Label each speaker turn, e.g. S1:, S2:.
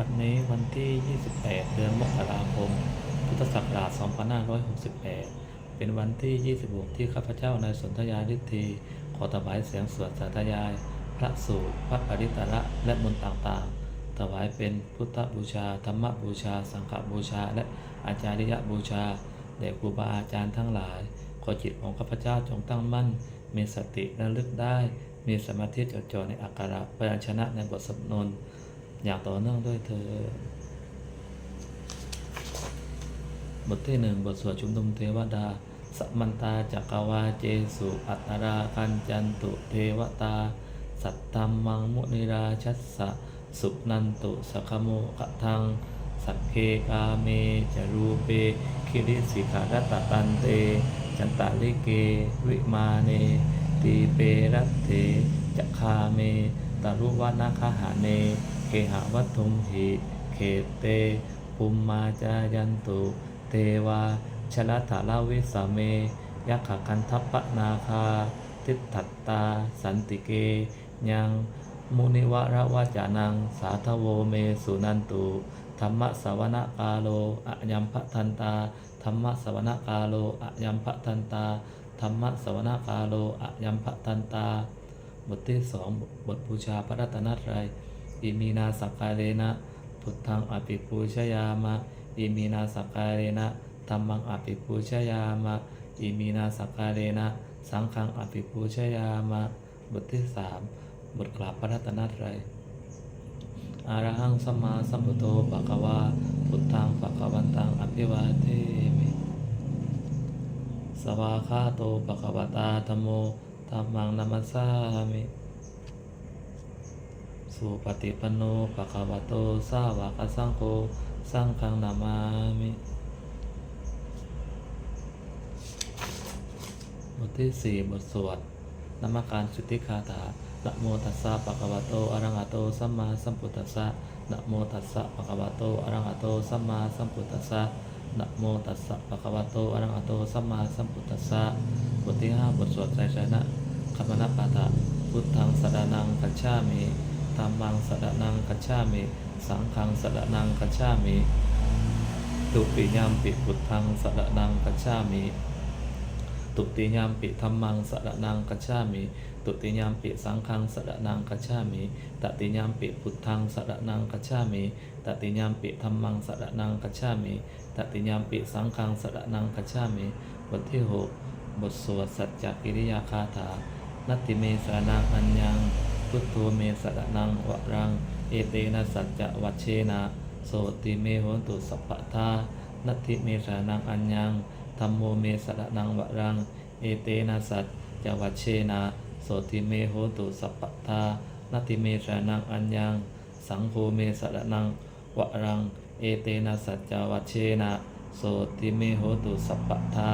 S1: วันนี้วันที่ 28 เดือนมกราคม พุทธศักราช 2568 เป็นวันที่ 26 ที่ข้าพเจ้านายสนธยาฤทธีขอถวายเสียงสวดสาธยาย พระสูตร พระปริตระ และมนต์ต่างๆ ถวายเป็นพุทธบูชา ธรรมบูชา สังฆบูชา และอาจาริยบูชาแด่ครูบาอาจารย์ทั้งหลาย ขอจิตของข้าพเจ้าจงตั้งมั่น มีสติระลึกได้ มีสมาธิจดจ่อในอักขระพยัญชนะในบทสำนวน อย่างต่อเนื่องด้วยเธอบทที่หนึ่งบทสวดชุมนุมเทวดาสัมมันตาจักรวาเจสุอัตตราคันจันตุเทวตา สัตตัมมังมุนิราชัสสะสุนันตุสขโมกะทัง สัพเพกาเมจรูเป คิริสิขารัตตันเต จันตาลิเก วิมาเน ตีเปรัตเถจักคาเมตารุวนาคหาเน เคหาวัตถุมหิเขเตภูมมาจายันตุ เทวาชลถาลาวิสาเมยักขกันทัปปนาคา ทิฏฐัตตา สันติเก ยังมุนิวระวาจานัง สาธโวเมสุนันตุ ธรรมสวนากาโลอะยัมพะทันตา ธรรมสวนากาโลอะยัมพะทันตา ธรรมสวนาคาโลอะยัมพะทันตา บทที่สองบทบูชาพระรัตนตรัย อิมีนาสักกาเลนะพุทธังอภิปูชยามะอิมีนาสักกาเลนะธรรมังอภิปูชยามะอิมีนาสักกาเลนะ สังฆังอภิปูชยามะบทที่สามบทกราบพระรัตนตรัยอารหังสัมมาสัมพุทโธปะคะวาพุทธังปะคะวันตังอภิวาเทมิสวาคาโตปะคะวตาธมโมธัมมังนัมัสสามิ สุปฏิปันโนปะคะวะโตสาวกสังโฆสังฆังนามามิบทที่สี่บทสวดนามการสุติคาถานะโมตัสสะปะคะวะโตอะระหะโตสัมมาสัมพุทธัสสะนะโมตัสสะปะคะวะโตอะระหะโตสัมมาสัมพุทธัสสะนะโมตัสสะปะคะวะโตอะระหะโตสัมมาสัมพุทธัสสะบทที่ห้าบทสวดใจชนะคัมมนะปาฐะพุทธังสรณังคัจฉามิ ธัมมังสรณังคัจฉามิ สังฆังสรณังคัจฉามิตุปิยามปิพุทธังสรณังคัจฉามิตุติยามปิธรรมังสระนังกัจฉามิ ตุติยามปิสังฆังสระนังกัจฉามิตติยามปิพุทธังสระนังกัจฉามิตติยามปิธรรมังสระนังกัจฉามิตติยามปิสังฆังสระนังกัจฉามิบทที่หกบทสวดสัจจกิริยาคาถานัตติเมสรนังอัญญัง พุทโธเมสรนังวะรัง เอเตนะสัจจะวัชเชนะโสติเมโหตุสัพพทานัตติเมสรนังอัญญังธรรมโมเมสรนังวะรัง เอเตนะสัจจวัชเชนะโสติเมโหตุสัพพทานัตติเมสรนังอัญญัง สังโฆเมสรนังวะรัง เอเตนะสัจจวัชเชนะโสติเมโหตุสัพพทา